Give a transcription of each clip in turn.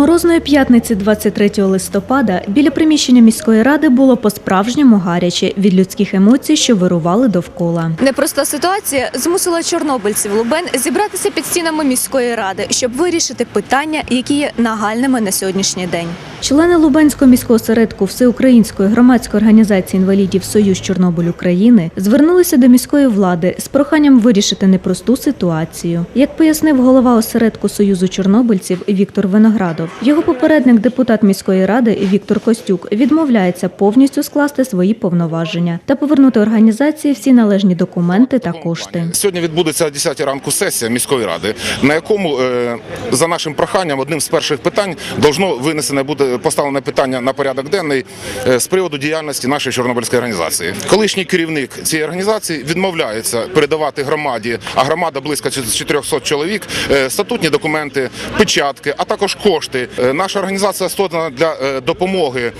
Морозної п'ятниці 23 листопада біля приміщення міської ради було по-справжньому гаряче від людських емоцій, що вирували довкола. Непроста ситуація змусила чорнобильців Лубен зібратися під стінами міської ради, щоб вирішити питання, які є нагальними на сьогоднішній день. Члени Лубенського міського осередку Всеукраїнської громадської організації інвалідів Союз Чорнобиль України звернулися до міської влади з проханням вирішити непросту ситуацію. Як пояснив голова осередку Союзу чорнобильців Віктор Виноградов, його попередник, депутат міської ради Віктор Костюк, відмовляється повністю скласти свої повноваження та повернути організації всі належні документи та кошти. Сьогодні відбудеться о 10 ранку сесія міської ради, на якому е, за нашим проханням одним з перших питань должно винесене буде поставлене питання на порядок денний е, з приводу діяльності нашої чорнобильської організації. Колишній керівник цієї організації відмовляється передавати громаді, а громада близько 400 чоловік, е, статутні документи, печатки, а також кошти. Е, Наша організація створена для допомоги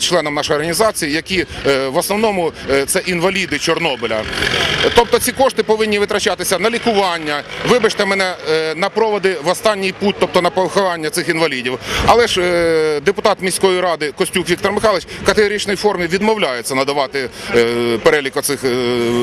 членам нашої організації, які в основному це інваліди Чорнобиля. Тобто ці кошти повинні витрачатися на лікування, вибачте мене, на проводи в останній путь, тобто на поховання цих інвалідів. Але ж депутат міської ради Костюк Віктор Михайлович в категоричній формі відмовляється надавати е, перелік цих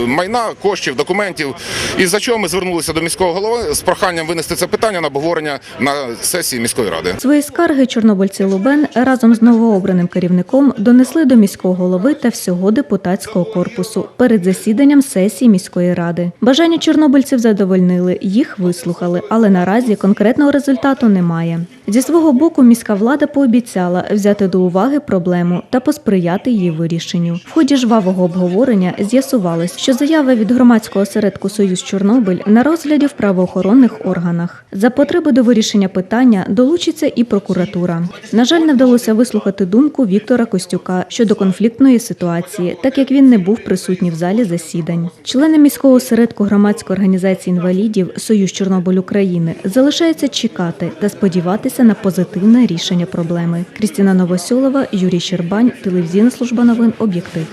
майна, коштів, документів. І за чого ми звернулися до міського голови з проханням винести це питання на обговорення на сесії міської ради. Свої скарги чорнобильці Лубен разом з новообраним керівником донесли до міського голови та всього депутатського корпусу перед засіданням сесії міської ради. Бажання чорнобильців задовольнили, їх вислухали, але наразі конкретного результату немає. Зі свого боку, міська влада пообіцяла взяти до уваги проблему та посприяти її вирішенню. В ході жвавого обговорення з'ясувалось, що заява від громадського осередку Союз Чорнобиль на розгляді в правоохоронних органах. За потреби до вирішення питання долучиться і прокуратура. На жаль, не вдалося вислухати думку Віктора Костюка щодо конфліктної ситуації, так як він не був присутній в залі засідань. Члени міського осередку громадської організації інвалідів Союз Чорнобиль України залишається чекати та сподіватися на позитивне рішення проблеми. Крістіна Новосьолова, Юрій Щербань, телевізійна служба новин Об'єктив.